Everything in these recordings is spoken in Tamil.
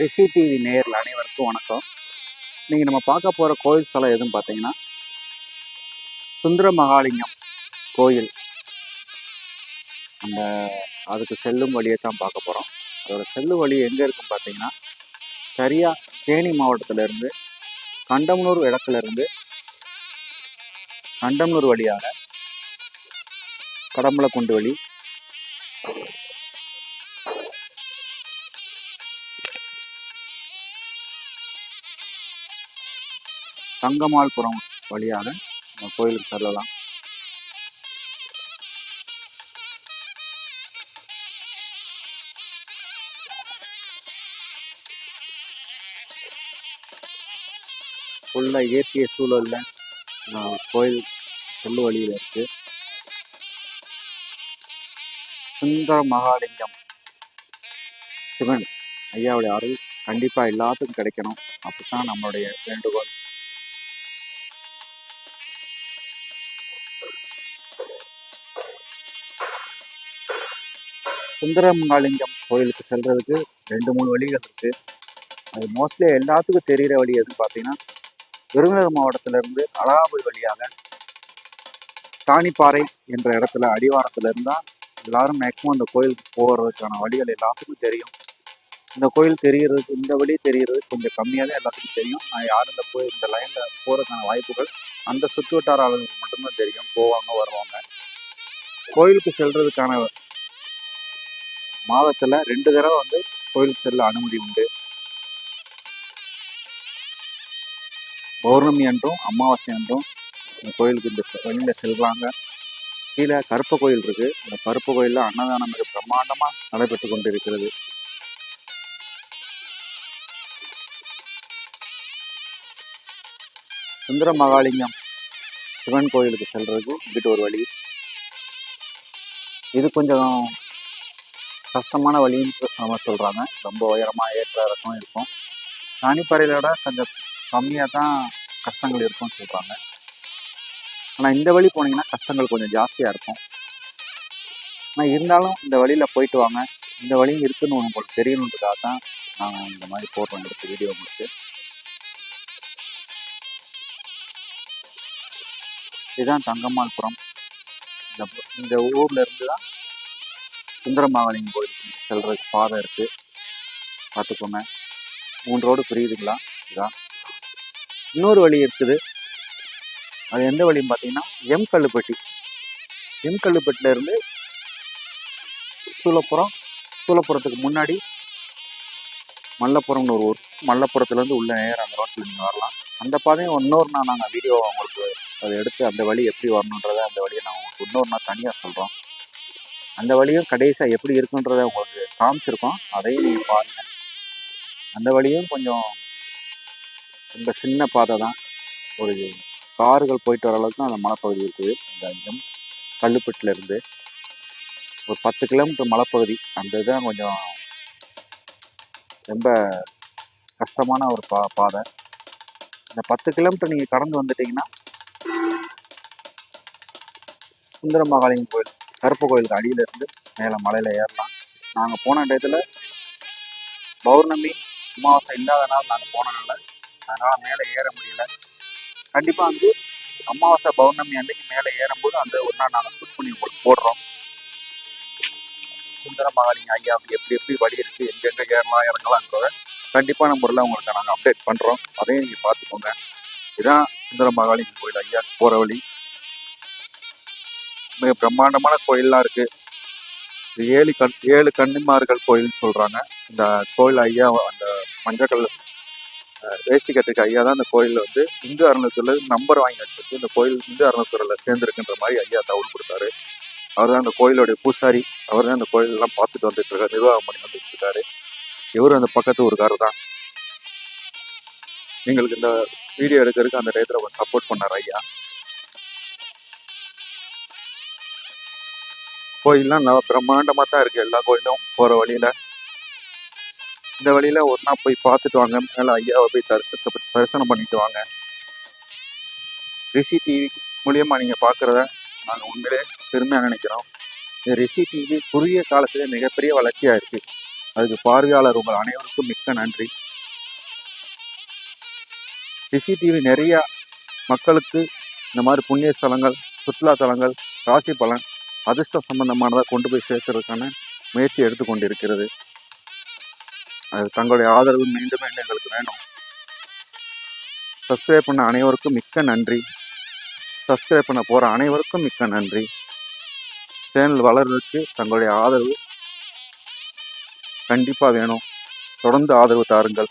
ரிஷி டிவி நேரில் அனைவருக்கும் வணக்கம். நீங்கள் நம்ம பார்க்க போகிற கோயில் ஸ்தலம் எதுன்னு பார்த்தீங்கன்னா சுந்தர மகாலிங்கம் கோயில். அந்த அதுக்கு செல்லும் வழியை தான் பார்க்க போகிறோம் அதோட செல்லும் வழி எங்கே இருக்குன்னு பார்த்தீங்கன்னா சரியாக தேனி மாவட்டத்திலேருந்து கண்டமனூர் இடத்துலேருந்து கண்டமனூர் வழியாக கடம்பலக்குண்டு வழி தங்கமால்புரம் வழியாக நம்ம கோயிலுக்கு செல்லலாம். ஃபுல்லாக இயற்கை சூழலில் கோயில் செல்லு வழியில் இருக்கு. சுந்தர மகாலிங்கம். சிவன் ஐயாவுடைய அருள் கண்டிப்பாக எல்லாத்துக்கும் கிடைக்கணும். அப்படித்தான் நம்மளுடைய வேண்டுகோள். சுந்தரமங்காலிங்கம் கோயிலுக்கு செல்கிறதுக்கு ரெண்டு மூணு வழிகள் இருக்குது அது மோஸ்ட்லி எல்லாத்துக்கும் தெரிகிற வழி எதுன்னு பார்த்தீங்கன்னா விருதுநகர் மாவட்டத்திலிருந்து அழகாபுரி வழியாக தானிப்பாறை என்ற இடத்துல அடிவாரத்துல இருந்தால் எல்லாரும் மேக்ஸிமம் இந்த கோயிலுக்கு போகிறதுக்கான வழிகள் எல்லாத்துக்கும் தெரியும். இந்த கோயில் தெரிகிறதுக்கு இந்த வழி தெரிகிறது கொஞ்சம் கம்மியாக தான் எல்லாத்துக்கும் தெரியும். நான் யாரும் இந்த கோயில் இந்த லைனில் போகிறதுக்கான வாய்ப்புகள் அந்த சுற்று வட்டார ஆளுங்களுக்கு மட்டும்தான் தெரியும் போவாங்க வருவாங்க. கோயிலுக்கு செல்றதுக்கான மாதத்தில் ரெண்டு தடவை வந்து கோயிலுக்கு செல்ல அனுமதி உண்டு. பௌர்ணமி அன்றும் அமாவாசை அன்றும் இந்த கோயிலுக்கு இந்த செ- வழியில கீழே கருப்ப கோயில் இருக்கு. இந்த கருப்ப கோயிலில் அன்னதானம் மிக பிரம்மாண்டமா நடைபெற்று கொண்டிருக்கிறது. சுந்தர மகாலிங்கம் சிவன் கோயிலுக்கு செல்றதுக்கு இங்கிட்டு ஒரு வழி. இது கொஞ்சம் கஷ்டமான வழின்னு நம்ம சொல்கிறாங்க ரொம்ப உயரமாக ஏற்ற இறக்கம் இருக்கும். தானிப்பாறையில விட கொஞ்சம் கம்மியாக தான் கஷ்டங்கள் இருக்கும்னு சொல்கிறாங்க ஆனால் இந்த வழி போனீங்கன்னா கஷ்டங்கள் கொஞ்சம் ஜாஸ்தியாக இருக்கும். ஆனால் இருந்தாலும் இந்த வழியில் போயிட்டு வாங்க. இந்த வழியும் இருக்குன்னு உங்களுக்கு தெரியணுன்றதுக்காக தான் நான் இந்த மாதிரி போடுறேன் எடுத்து வீடியோ உங்களுக்கு. இதுதான் தங்கம்மாள்புரம் இந்த இந்த ஊரில் இருந்து தான் சுந்தரமாவலிங்க கோயிலுக்கு நீங்க பாதை இருக்கு. பார்த்துக்கோங்க. மூணு ரோடு புரியுதுங்களா? இதுதான் இன்னொரு வழி இருக்குது. அது எந்த வழின்னு பார்த்தீங்கன்னா எம் கல்லுப்பட்டி. எம் கல்லுப்பட்டில இருந்து சூலப்புரம் முன்னாடி மல்லப்புறம்னு ஒரு ஊர். மல்லப்புறத்துலேருந்து உள்ள நேரம் அந்த ரோட்டில் நீங்கள் வரலாம். அந்த பாதையும் இன்னொரு நாள் நாங்கள் வீடியோ உங்களுக்கு அதை எடுத்து அந்த வழி எப்படி வரணுன்றதை அந்த வழியை நான் உங்களுக்கு இன்னொரு நாள் தனியாக சொல்கிறோம் அந்த வழியும் கடைசியாக எப்படி இருக்குன்றதை உங்களுக்கு காமிச்சிருக்கோம். அதையும் நீங்கள் பாருங்கள் அந்த வழியும் கொஞ்சம் ரொம்ப சின்ன பாதை தான். ஒரு கார்கள் போயிட்டு வர அளவுக்கு தான் அந்த மலைப்பகுதி இருக்குது. இந்த எம் கல்லுப்பட்டிலேருந்து ஒரு பத்து கிலோமீட்டர் மலைப்பகுதி. அந்த இதுதான் கொஞ்சம் ரொம்ப கஷ்டமான ஒரு பா பாதை. இந்த பத்து கிலோமீட்டர் நீங்கள் கடந்து வந்துட்டீங்கன்னா சுந்தர மகாலிங்கம் கோயில். கருப்பு கோயிலுக்கு அடியில இருந்து மேலே மலையில் ஏறலாம். நாங்கள் போன டயத்தில் பௌர்ணமி அமாவாசை இல்லாத நாள் நாங்கள் போனனால அதனால் மேலே ஏற முடியல. கண்டிப்பாக வந்து அமாவாசை பௌர்ணமி அன்னைக்கு மேலே ஏறும்போது அந்த ஒரு நாள் நாங்கள் ஷூட் பண்ணி உங்களுக்கு போடுறோம். சுந்தர மகாலிங்க ஐயாவுக்கு எப்படி எப்படி வழி இருக்குது எங்கெங்கே ஏறலாம் இறங்கலாம்ன்றத கண்டிப்பான முறையில் உங்களுக்கு நாங்கள் அப்டேட் பண்ணுறோம் அதையும் நீங்கள் பார்த்துக்கோங்க. இதுதான் சுந்தர மகாலிங்க கோயில் ஐயா போகிற வழி. மிக பிரம்மாண்டமான கோயிலெலாம் இருக்கு. இது ஏழு கண் ஏழு கன்னிமார்கள் கோயில்னு சொல்றாங்க. இந்த கோயில் ஐயா அந்த மஞ்சக்கல்ல வேஷ்டி கட்டுக்கு ஐயா தான் அந்த கோயில் வந்து இந்து அறநிலையத்துல நம்பர் வாங்கி வச்சிருக்கு. இந்த கோயில் இந்து அறநிலையத்துறையில சேர்ந்துருக்குன்ற மாதிரி ஐயா தகவல் கொடுத்தாரு. அவர் தான் அந்த கோயிலுடைய பூசாரி. அவர் தான் அந்த கோயில் எல்லாம் பார்த்துட்டு வந்துட்டு இருக்காரு. நிர்வாகம் பண்ணி வந்துட்டு இருக்காரு. இவரும் அந்த பக்கத்து ஊருக்காரர் தான். எங்களுக்கு இந்த வீடியோ எடுக்கிறதுக்கு அந்த டயத்தில் சப்போர்ட் பண்ணார் ஐயா. கோயில்லாம் நல்லா பிரம்மாண்டமாக தான் இருக்குது எல்லா கோயிலும் போகிற வழியில். இந்த வழியில் ஒன்றா போய் பார்த்துட்டு வாங்க. மேலே ஐயாவை போய் தரிசனத்தை தரிசனம் பண்ணிட்டு வாங்க. ரிஷி டிவி மூலியமாக நீங்கள் பார்க்குறத நாங்கள் உண்மையிலே பெருமையாக நினைக்கிறோம். இந்த ரிஷி டிவி குறுகிய காலத்தில் மிகப்பெரிய வளர்ச்சியாக இருக்குது அதுக்கு பார்வையாளர் உங்கள் அனைவருக்கும் மிக்க நன்றி. ரிஷி டிவி நிறையா மக்களுக்கு இந்த மாதிரி புண்ணிய ஸ்தலங்கள் சுற்றுலா தலங்கள் ராசி பலன் அதிர்ஷ்டம் சம்பந்தமானதாக கொண்டு போய் சேர்க்கறதுக்கான முயற்சி எடுத்துக்கொண்டிருக்கிறது. அது தங்களுடைய ஆதரவு மீண்டும் மீண்டும் எங்களுக்கு வேணும். சப்ஸ்கிரைப் பண்ண அனைவருக்கும் மிக்க நன்றி. சப்ஸ்கிரைப் பண்ண போகிற அனைவருக்கும் மிக்க நன்றி. சேனல் வளர்றதுக்கு தங்களுடைய ஆதரவு கண்டிப்பாக வேணும். தொடர்ந்து ஆதரவு தாருங்கள்.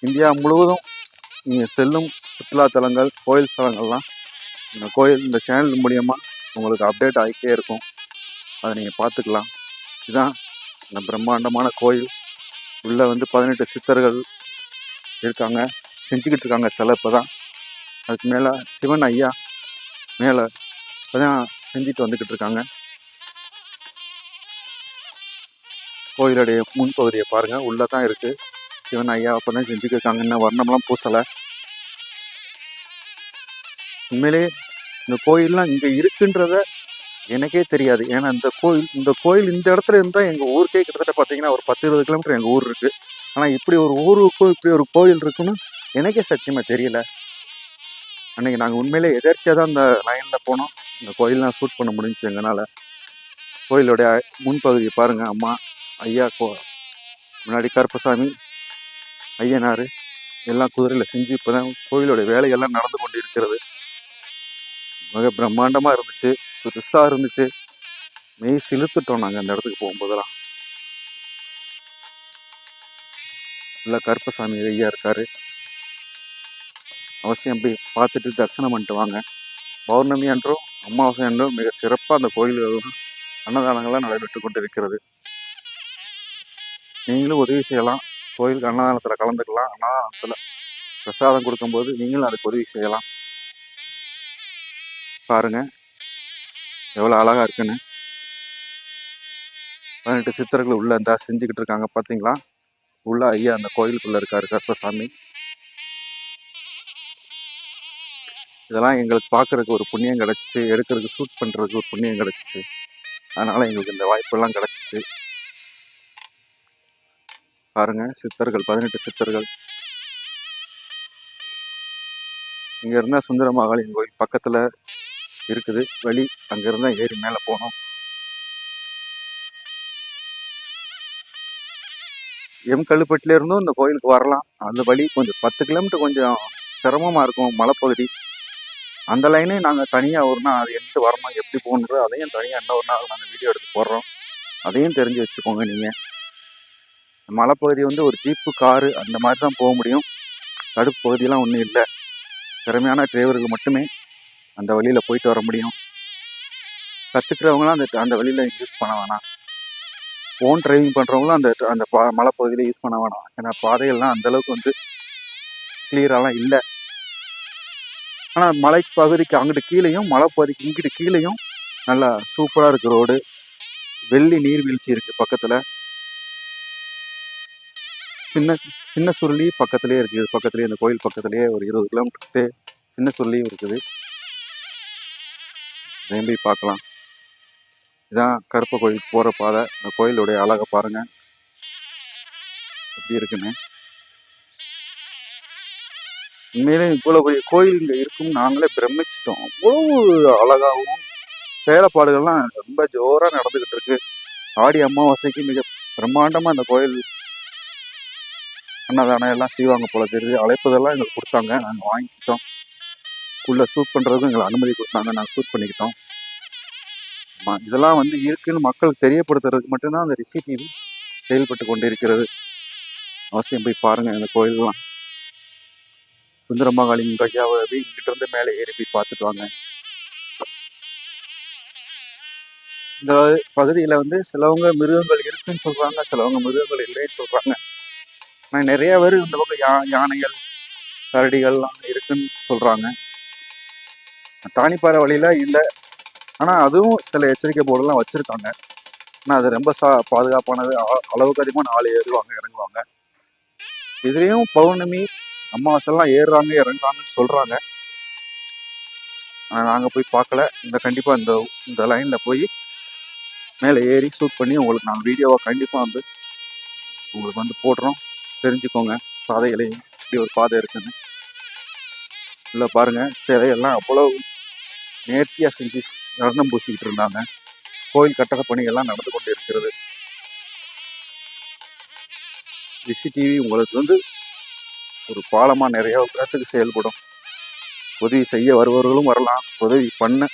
இந்தியா முழுவதும் நீங்கள் செல்லும் சுற்றுலா தலங்கள் கோயில் ஸ்தலங்கள்லாம் இந்த கோயில் இந்த சேனல் மூலியமாக உங்களுக்கு அப்டேட் ஆகிட்டே இருக்கும். அதை நீங்கள் பார்த்துக்கலாம். இதுதான் இந்த பிரம்மாண்டமான கோயில். உள்ளே வந்து பதினெட்டு சித்தர்கள் இருக்காங்க. செஞ்சுக்கிட்டு இருக்காங்க சிலை இப்போ தான் அதுக்கு மேலே சிவன் ஐயா மேலே இப்போ தான் செஞ்சுட்டு வந்துக்கிட்டு இருக்காங்க. கோயிலுடைய முன்பகுதியை பாருங்கள் உள்ளே தான் இருக்குது சிவன் ஐயா அப்போ தான் செஞ்சுக்கிட்டு இருக்காங்க. இன்னும் வர்ணம்லாம் பூசலை. உண்மையிலே இந்த கோயில்லாம் இங்கே இருக்குன்றத எனக்கே தெரியாது. ஏன்னா இந்த கோயில் இந்த கோயில் இந்த இடத்துல இருந்தால் எங்கள் ஊருக்கே கிட்டத்தட்ட பார்த்தீங்கன்னா ஒரு பத்து இருபது கிலோமீட்டர் எங்கள் ஊர் இருக்குது ஆனால் இப்படி ஒரு ஊருக்கும் இப்படி ஒரு கோயில் இருக்குன்னு எனக்கே சத்தியமாக தெரியல. அன்றைக்கி நாங்கள் உண்மையிலே எதர்ச்சியாக தான் இந்த லைனில் போனோம். இந்த கோயிலெலாம் ஷூட் பண்ண முடிஞ்சுச்சு எங்களால் கோயிலுடைய முன்பகுதியை பாருங்கள் அம்மா ஐயா கோ முன்னாடி கருப்பசாமி ஐயனார் எல்லாம் குதிரையில் செஞ்சு இப்போ தான் கோயிலுடைய வேலைகள்லாம் நடந்து கொண்டு இருக்கிறது மிக பிரம்மாண்டமாக இருந்துச்சு பெருசாக இருந்துச்சு. மெய் சிலுத்துட்டோம் நாங்கள் அந்த இடத்துக்கு போகும்போதெல்லாம். நல்லா கருப்பசாமி ஐயா இருக்காரு. அவசியம் போய் பார்த்துட்டு தரிசனம் பண்ணிட்டு வாங்க. பௌர்ணமி அன்றும் அமாவாசை அன்றும் மிக சிறப்பாக அந்த கோயில்கள் அன்னதானங்கள்லாம் நடைபெற்று கொண்டு இருக்கிறது நீங்களும் உதவி செய்யலாம். கோயிலுக்கு அன்னதானத்தில் கலந்துக்கலாம். அன்னதானத்தில் பிரசாதம் கொடுக்கும்போது நீங்களும் அதுக்கு உதவி செய்யலாம். பாருங்க. எவ்வளோ அழகாக இருக்குன்னு. பதினெட்டு சித்தர்கள் உள்ளே இருந்தால் செஞ்சுக்கிட்டு இருக்காங்க பார்த்தீங்களா உள்ள ஐயா அந்த கோயிலுக்குள்ளே இருக்காரு கருப்பசாமி. இதெல்லாம் எங்களுக்கு பார்க்குறதுக்கு ஒரு புண்ணியம் கிடச்சிச்சு எடுக்கிறதுக்கு ஷூட் பண்ணுறதுக்கு ஒரு புண்ணியம் கிடச்சிச்சு. அதனால் எங்களுக்கு இந்த வாய்ப்பெல்லாம் கிடச்சிச்சு. பாருங்க சித்தர்கள் பதினெட்டு சித்தர்கள். இங்கே இருந்தால் சுந்தர கோயில் பக்கத்தில் இருக்குது. வழி அங்கேருந்து ஏறி மேல போனோம் எம் கழுப்பட்டில இருந்தும் இந்த கோயிலுக்கு வரலாம். அந்த வழி கொஞ்சம் பத்து கிலோமீட்டர் கொஞ்சம் சிரமமா இருக்கும் மலைப்பகுதி. அந்த லைனே நாங்கள் தனியாக ஒரு நாள் அது எங்கிட்டு வரணும் எப்படி போகணுன்றது அதையும் தனியாக இன்னொரு நாள் நாங்கள் வீடியோ எடுத்து போடுறோம். அதையும் தெரிஞ்சு வச்சுக்கோங்க நீங்கள் மலைப்பகுதி வந்து ஒரு ஜீப்பு காரு அந்த மாதிரி தான் போக முடியும். தடுப்பு பகுதியெலாம் ஒன்றும் இல்லை. திறமையான டிரைவருக்கு மட்டுமே அந்த வழியில் போயிட்டு வர முடியும். கற்றுக்கிறவங்களாம் அந்த அந்த வழியில் யூஸ் பண்ண வேணாம். ஓன் டிரைவிங் பண்ணுறவங்களும் அந்த அந்த பா மலைப்பகுதியில் யூஸ் பண்ண வேணாம். ஏன்னா பாதைகள்லாம் அந்தளவுக்கு வந்து கிளியராலாம் இல்லை. ஆனால் மலை பகுதிக்கு அங்கிட்டு கீழேயும் மலைப்பகுதிக்கு இங்கிட்டு கீழேயும் நல்லா சூப்பராக இருக்குது ரோடு வெள்ளி நீர்வீழ்ச்சி இருக்குது பக்கத்தில். சின்ன சின்ன சுருளி பக்கத்துலேயே இருக்குது பக்கத்துலேயே இந்த கோயில் பக்கத்துலேயே ஒரு இருபது கிலோமீட்டர் சின்ன சுருளியும் இருக்குது. அதையும் பார்க்கலாம். இதான் கருப்ப கோயிலுக்கு போகிற பாதை. இந்த கோயிலுடைய அழகை பாருங்கள் எப்படி இருக்குன்னு உண்மையிலே இவ்வளோ பெரிய கோயில் இங்கே இருக்கும். நாங்களே பிரமிச்சிட்டோம். அவ்வளவு அழகாகவும் வேலைப்பாடுகள்லாம் ரொம்ப ஜோராக நடந்துக்கிட்டு இருக்கு. ஆடி அமாவாசைக்கு மிக பிரம்மாண்டமாக அந்த கோயில் அன்னதானம் எல்லாம் செய்வாங்க போல தெரியுது. அழைப்பதெல்லாம் எங்களுக்கு கொடுத்தாங்க. நாங்கள் வாங்கிக்கிட்டோம். உள்ளே ஷூட் பண்ணுறதுக்கும் எங்களை அனுமதி கொடுத்தாங்க. நாங்கள் ஷூட் பண்ணிக்கிட்டோம். ஆமாம் இதெல்லாம் வந்து இருக்குன்னு மக்களுக்கு தெரியப்படுத்துறதுக்கு மட்டும்தான் அந்த ரிசி செயல்பட்டு கொண்டு கொண்டிருக்கிறது. அவசியம் போய் பாருங்கள் இந்த கோயிலெலாம் சுந்தரமகாளின் கையாவை இங்கிட்டருந்து மேலே ஏறி போய் பார்த்துட்டு வாங்க. இந்த பகுதியில் வந்து சிலவங்க மிருகங்கள் இருக்குன்னு சொல்கிறாங்க சிலவங்க மிருகங்கள் இல்லைன்னு சொல்கிறாங்க ஆனால் நிறைய பேர் இந்த பக்கம் யா யானைகள் கரடிகள்லாம் இருக்குன்னு சொல்கிறாங்க தானிப்பாறை வழியில் இல்லை. ஆனால் அதுவும் சில எச்சரிக்கை போர்டெல்லாம் வச்சுருக்காங்க. ஆனால் அது ரொம்ப சா பாதுகாப்பானது. அ- அளவுக்கு அதிகமாக நாலு ஏறுவாங்க இறங்குவாங்க. இதுலேயும் பௌர்ணமி அம்மாவாசெல்லாம் ஏறுறாங்க இறங்குறாங்கன்னு சொல்கிறாங்க ஆனால் நாங்கள் போய் பார்க்கல இந்த கண்டிப்பாக இந்த இந்த லைனில் போய் மேலே ஏறி ஷூட் பண்ணி உங்களுக்கு நாங்கள் வீடியோவை கண்டிப்பாக வந்து உங்களுக்கு வந்து போடுறோம். தெரிஞ்சுக்கோங்க. பாதைகளையும் இப்படி ஒரு பாதை இருக்குன்னு. இல்லை பாருங்கள் சிலையெல்லாம் அவ்வளோ நேர்த்தியாக செஞ்சு நடனம் பூசிக்கிட்டு இருந்தாங்க. கோயில் கட்டட பணிகள்லாம் நடந்து கொண்டு இருக்கிறது. விசி டிவி உங்களுக்கு வந்து ஒரு பாலமாக நிறைய பேர்த்துக்கு செயல்படும். உதவி செய்ய வருபவர்களும் வரலாம். உதவி பண்ண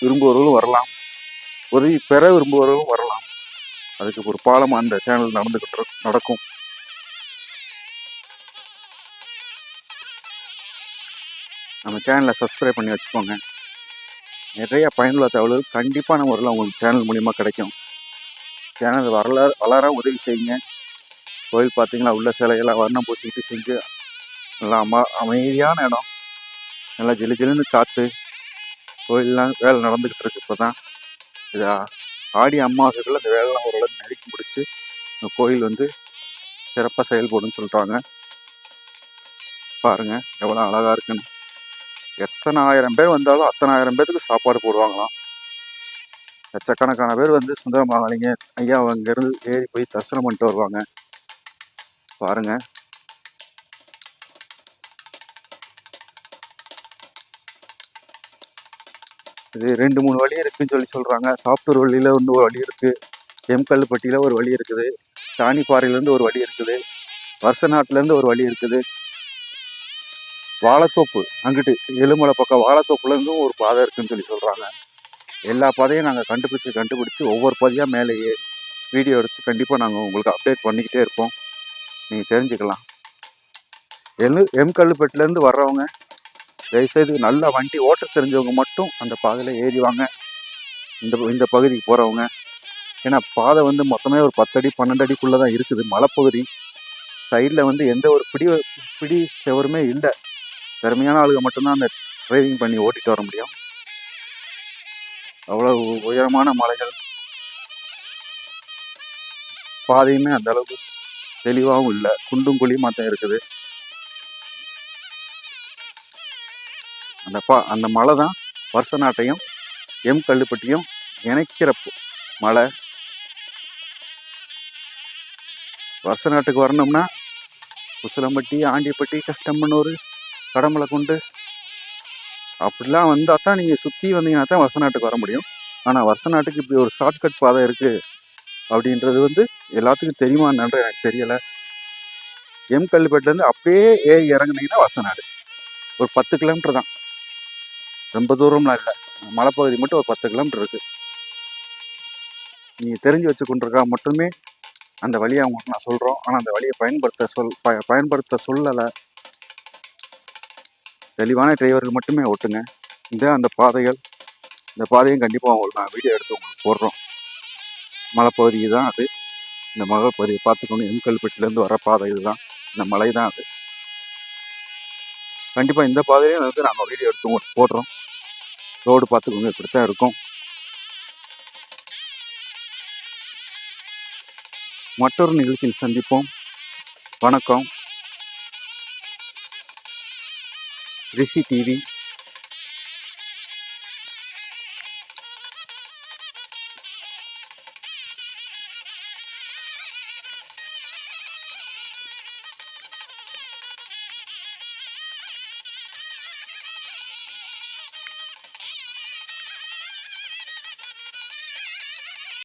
விரும்புபவர்களும் வரலாம். உதவி பெற விரும்புபவர்களும் வரலாம். அதுக்கு ஒரு பாலமாக அந்த சேனல் நடந்துக்கிட்டு நடக்கும். நம்ம சேனலை சப்ஸ்கிரைப் பண்ணி வச்சுக்கோங்க. நிறைய பயனுள்ள தகவல்கள் கண்டிப்பாக நம்ம வரலாம் உங்களுக்கு சேனல் மூலிமா கிடைக்கும். சேனல் வரலாறு வளர உதவி செய்யுங்க. கோயில் பார்த்தீங்கன்னா உள்ள சிலையெல்லாம் வர்ணம் பூசிக்கிட்டு செஞ்சு நல்லா அம அமைதியான இடம். நல்லா ஜிலு ஜிலுன்னு காற்று கோயிலெலாம் வேலை நடந்துக்கிட்டு இருக்கு இப்போ தான் இது ஆடி அமாவாசைக்குள்ள இந்த வேலைலாம் ஓரளவுக்கு நடிக்க முடிச்சு இந்த கோயில் வந்து சிறப்பாக செயல்படும்னு சொல்கிறாங்க பாருங்கள் எவ்வளோ அழகாக இருக்குன்னு. எத்தனை ஆயிரம் பேர் வந்தாலும் அத்தனை ஆயிரம் பேருக்கு சாப்பாடு போடுவாங்களாம். லட்சக்கணக்கான பேர் வந்து சுந்தர மகாலிங்க ஐயா அங்கேருந்து ஏறி போய் தரிசனம் பண்ணிட்டு வருவாங்க. பாருங்க. இது ரெண்டு மூணு வழி இருக்குன்னு சொல்லி சொல்கிறாங்க சாப்டூர் வழியில் வந்து ஒரு வழி இருக்குது எம்கல்லுப்பட்டியில் ஒரு வழி இருக்குது. தானிப்பாறையிலேருந்து ஒரு வழி இருக்குது. வருஷ நாட்டிலேருந்து ஒரு வழி இருக்குது. வாழைத்தோப்பு அங்கிட்டு எலுமலை பக்கம் வாழைத்தோப்புலேருந்தும் ஒரு பாதை இருக்குன்னு சொல்லி சொல்கிறாங்க எல்லா பாதையும் நாங்கள் கண்டுபிடிச்சி கண்டுபிடிச்சி ஒவ்வொரு பாதையாக மேலே ஏறி வீடியோ எடுத்து கண்டிப்பாக நாங்கள் உங்களுக்கு அப்டேட் பண்ணிக்கிட்டே இருப்போம். நீங்கள் தெரிஞ்சுக்கலாம். எல் எம் கல்லுப்பேட்டிலேருந்து வர்றவங்க தயவுசெய்து நல்லா வண்டி ஓட்ட தெரிஞ்சவங்க மட்டும் அந்த பாதையில் ஏறி வாங்க. இந்த இந்த பகுதிக்கு போகிறவங்க ஏன்னா பாதை வந்து மொத்தமே ஒரு பத்தடி பன்னெண்டு அடிக்குள்ளே தான் இருக்குது மலைப்பகுதி. சைடில் வந்து எந்த ஒரு பிடி பிடி செவருமே இல்லை. திறமையான ஆளுங்க மட்டும்தான் அந்த டிரைவிங் பண்ணி ஓட்டிட்டு வர முடியும். அவ்வளோ உயரமான மலைகள். பாதையுமே அந்த அளவுக்கு தெளிவாகவும் இல்லை. குண்டும் குழியுமா தான் இருக்குது. அந்த பா அந்த மலை தான் வருஷ நாட்டையும் எம் கல்லுப்பட்டியும் இணைக்கிற மலை. வருஷ நாட்டுக்கு வரணும்னா உசிலம்பட்டி ஆண்டிப்பட்டி கஷ்டம்பனூர் கடமலை கொண்டு. அப்படிலாம் வந்தால் தான் நீங்கள் சுற்றி வந்தீங்கன்னா தான் வருஷ நாட்டுக்கு வர முடியும். ஆனால் வருஷ நாட்டுக்கு இப்படி ஒரு ஷார்ட்கட் பாதை இருக்குது அப்படின்றது வந்து எல்லாத்துக்கும் தெரியுமான்னு எனக்கு தெரியலை. எம் கல்லுப்பேட்டிலேருந்து அப்படியே ஏறி இறங்குனீங்கன்னா வருஷ நாடு ஒரு பத்து கிலோமீட்டர் தான். ரொம்ப தூரம்லாம் இல்லை. மலைப்பகுதி மட்டும் ஒரு பத்து கிலோமீட்டர் இருக்குது நீங்கள் தெரிஞ்சு வச்சு கொண்டிருக்கா மட்டுமே அந்த வழியை அவங்களுக்கு நான் சொல்கிறோம் ஆனால் அந்த வழியை பயன்படுத்த சொல் ப பயன்படுத்த சொல்லலை. தெளிவான டிரைவர்கள் மட்டுமே ஓட்டுங்க. இந்த அந்த பாதைகள் இந்த பாதையும் கண்டிப்பாக உங்களுக்கு நான் வீடியோ எடுத்து உங்களுக்கு போடுறோம். மலைப்பகுதி தான் அது. இந்த மலைப்பகுதியை பார்த்துக்கணும் எம்கல்பட்டிலேருந்து வர பாதை இதுதான். இந்த மலை தான் அது. கண்டிப்பாக இந்த பாதையிலையும் வந்து நாங்கள் வீடியோ எடுத்து உங்களுக்கு போடுறோம். ரோடு பார்த்துக்கோங்க. இப்படி தான் இருக்கும். மற்றொரு நிகழ்ச்சியில் சந்திப்போம். வணக்கம். ரிஷி டிவி